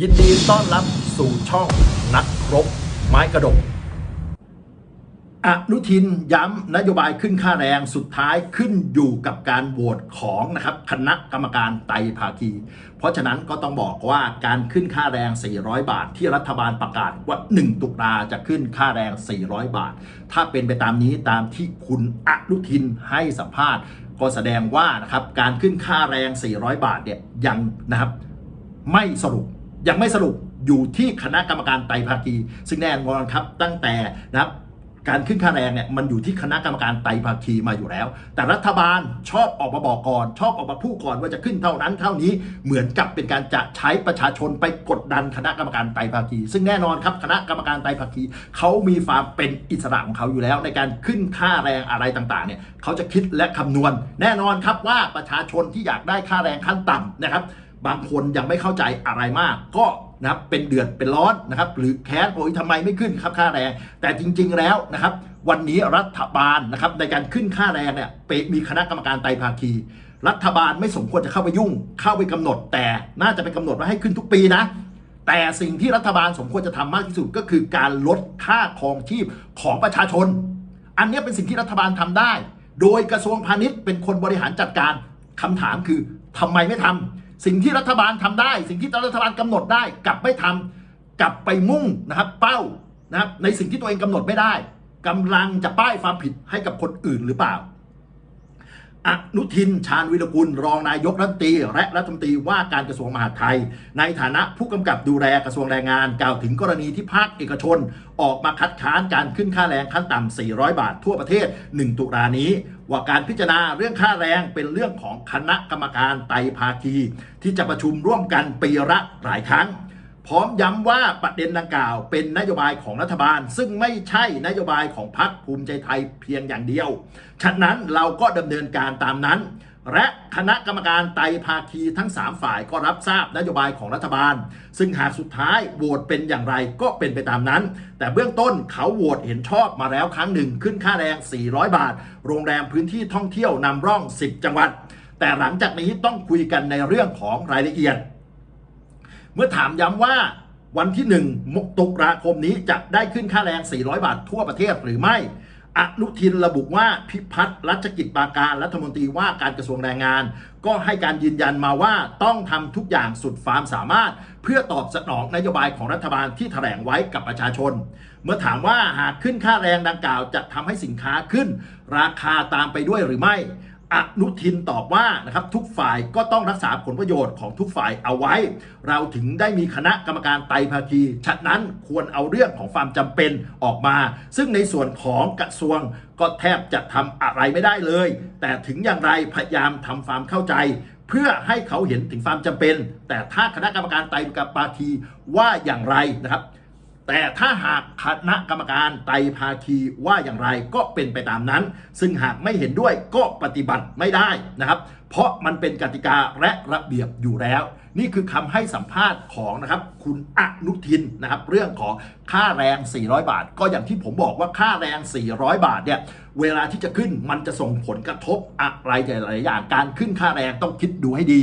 ยินดีต้อนรับสู่ช่องนักครบ ไม้กระดก อนุทินย้ำนโยบายขึ้นค่าแรงสุดท้ายขึ้นอยู่กับการโหวตของนะครับคณะกรรมการไตภาคี เพราะฉะนั้นก็ต้องบอกว่าการขึ้นค่าแรง 400 บาท ที่รัฐบาลประกาศว่า 1 ตุลาจะขึ้นค่าแรง 400 บาท ถ้าเป็นไปตามนี้ตามที่คุณอนุทินให้สัมภาษณ์ ก็แสดงว่านะครับการขึ้นค่าแรง 400 บาทเนี่ยยังนะครับไม่สรุป ยังไม่สรุปอยู่ที่คณะกรรมการไตรภาคี ซึ่งแน่นอนครับตั้งแต่นะครับการขึ้นค่าแรงเนี่ยมันอยู่ที่คณะกรรมการไตรภาคีมาอยู่แล้ว แต่รัฐบาลชอบออกมาบอกก่อน ชอบออกมาพูดก่อนว่าจะขึ้นเท่านั้นเท่านี้เหมือนกับเป็นการจะใช้ประชาชนไปกดดันคณะกรรมการไตรภาคี ซึ่งแน่นอนครับคณะกรรมการไตรภาคีเขามีความเป็นอิสระของเขาอยู่แล้ว ในการขึ้นค่าแรงอะไรต่างๆเนี่ยเขาจะคิดและคำนวณ แน่นอนครับว่าประชาชนที่อยากได้ค่าแรงขั้นต่ำนะครับ บางคนยังไม่เข้าใจอะไรมาก ก็นะครับเป็นเดือดเป็นร้อนนะครับ หรือแค้นโอ้ยทำไมไม่ขึ้นครับค่าแรง แต่จริง ๆแล้วนะครับ วันนี้รัฐบาลนะครับในการขึ้นค่าแรงเนี่ยเปมีคณะกรรมการไตรภาคี รัฐบาลไม่สมควรจะเข้าไปยุ่ง เข้าไปกำหนด แต่น่าจะไปกำหนดว่าให้ขึ้นทุกปีนะแต่สิ่งที่รัฐบาลสมควรจะทำมากที่สุดก็คือการลดค่าครองชีพของประชาชน อันนี้เป็นสิ่งที่รัฐบาลทำได้ โดยกระทรวงพาณิชย์เป็นคนบริหารจัดการคำถามคือทำไมไม่ทำ สิ่งที่รัฐบาลทำได้ สิ่งที่รัฐบาลกำหนดได้กลับไม่ทำกลับไปมุ่งนะครับ เป้านะครับในสิ่งที่ตัวเองกำหนดไม่ได้กำลังจะป้ายความผิดให้กับคนอื่นหรือเปล่า อนุทินชาญวิรกุล รองนายกรัฐมนตรีและรัฐมนตรีว่าการกระทรวงมหาดไทย ในฐานะผู้กำกับดูแลกระทรวงแรงงาน กล่าวถึงกรณีที่ภาคเอกชน ออกมาคัดค้านการขึ้นค่าแรงขั้นต่ำ 400 บาททั่วประเทศ 1 ตุลานี้ ว่าการพิจารณาเรื่องค่าแรงเป็นเรื่องของคณะกรรมการไตภาคี ที่จะประชุมร่วมกันปีละหลายครั้ง พร้อมย้ำว่าประเด็นดังกล่าว เป็นนโยบายของรัฐบาล ซึ่งไม่ใช่นโยบายของพรรคภูมิใจไทยเพียงอย่างเดียว ฉะนั้นเราก็ดำเนินการตามนั้น และคณะกรรมการไตภาคีทั้ง 3 ฝ่ายก็รับทราบนโยบายของรัฐบาล ซึ่งหากสุดท้ายโหวตเป็นอย่างไรก็เป็นไปตามนั้น แต่เบื้องต้นเขาโหวตเห็นชอบมาแล้วครั้งหนึ่งขึ้นค่าแรง 400 บาท โรงแรมพื้นที่ท่องเที่ยวนำร่อง 10 จังหวัด แต่หลังจากนี้ต้องคุยกันในเรื่องของรายละเอียด เมื่อถามย้ำว่าวันที่ 1 มกตุลาคมนี้จะได้ขึ้นค่าแรง 400 บาททั่วประเทศหรือไม่อนุทินระบุว่าพิพัฒน์รัชกิจปาการรัฐมนตรีว่าการกระทรวงแรงงาน ก็ให้การยืนยันมาว่าต้องทำทุกอย่างสุดความสามารถ เพื่อตอบสนองนโยบายของรัฐบาลที่แถลงไว้กับประชาชน เมื่อถามว่าหากขึ้นค่าแรงดังกล่าวจะทำให้สินค้าขึ้น ราคาตามไปด้วยหรือไม่ อนุทินตอบว่านะครับทุกฝ่ายก็ต้องรักษาผลประโยชน์ของทุกฝ่ายเอาไว้ เราถึงได้มีคณะกรรมการไตรภาคีฉะนั้นควรเอาเรื่องของความจำเป็นออกมา ซึ่งในส่วนของกระทรวงก็แทบจะทำอะไรไม่ได้เลย แต่ถึงอย่างไรพยายามทำความเข้าใจ เพื่อให้เขาเห็นถึงความจำเป็น แต่ถ้าคณะกรรมการไตรภาคีว่าอย่างไรนะครับ แต่ถ้าหากคณะกรรมการไตรภาคีว่าอย่างไรก็เป็นไปตามนั้น ซึ่งหากไม่เห็นด้วยก็ปฏิบัติไม่ได้นะครับ เพราะมันเป็นกติกาและระเบียบอยู่แล้ว นี่คือคำให้สัมภาษณ์ของนะครับคุณอนุทินนะครับเรื่องของค่าแรง 400 บาท ก็อย่างที่ผมบอกว่าค่าแรง 400 บาทเนี่ยเวลาที่จะขึ้นมันจะส่งผลกระทบอะไรหลายๆอย่างการขึ้นค่าแรงต้องคิดดูให้ดี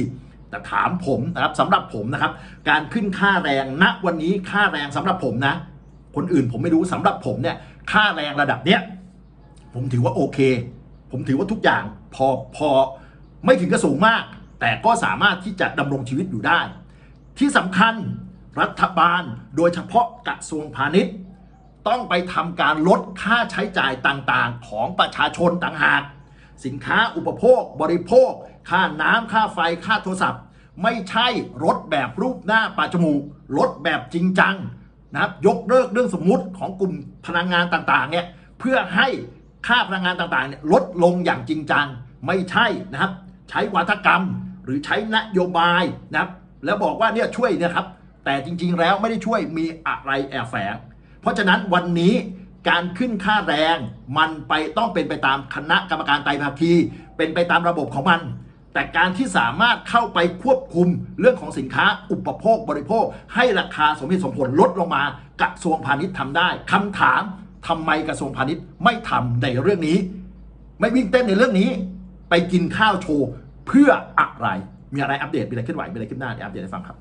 แต่ถามผมนะครับสำหรับผมนะครับ การขึ้นค่าแรงณวันนี้ค่าแรงสำหรับผมนะ คนอื่นผมไม่รู้สำหรับผมเนี่ย ค่าแรงระดับเนี้ยผมถือว่าโอเค ผมถือว่าทุกอย่างพอพอไม่ถึงกับสูงมาก แต่ก็สามารถที่จะดำรงชีวิตอยู่ได้ ที่สำคัญรัฐบาลโดยเฉพาะกระทรวงพาณิชย์ ต้องไปทำการลดค่าใช้จ่ายต่างๆ ของประชาชนต่างหาก สินค้าอุปโภค บริโภค ค่าน้ำค่าไฟค่าโทรศัพท์ ไม่ใช่ลดแบบรูปหน้าปาจมูกลดแบบจริงจังนะครับยกเลิกเรื่องสมมุติของกลุ่มพลังงานต่างๆเนี่ยเพื่อให้ค่าพลังงานต่างๆเนี่ยลดลงอย่างจริงจัง ไม่ใช่นะครับ ใช้วัฒกรรมหรือใช้นโยบายนะครับแล้วบอกว่าเนี่ยช่วยเนะครับแต่จริงๆแล้วไม่ได้ช่วยมีอะไรแอบแฝงเพราะฉะนั้นวันนี้ การขึ้นค่าแรงมันไปต้องเป็นไปตามคณะกรรมการไตรภาคี เป็นไปตามระบบของมัน แต่การที่สามารถเข้าไปควบคุมเรื่องของสินค้าอุปโภคบริโภค ให้ราคาสมเหตุสมผลลดลงมากระทรวงพาณิชย์ทำได้คำถามทำไมกระทรวงพาณิชย์ไม่ทำในเรื่องนี้ ไม่วิ่งเต้นในเรื่องนี้ ไปกินข้าวโชว์เพื่ออะไรมีอะไรอัปเดตมีอะไรเคลื่อนไหวมีอะไรขึ้นหน้าเดี๋ยวอัปเดตให้ฟังครับ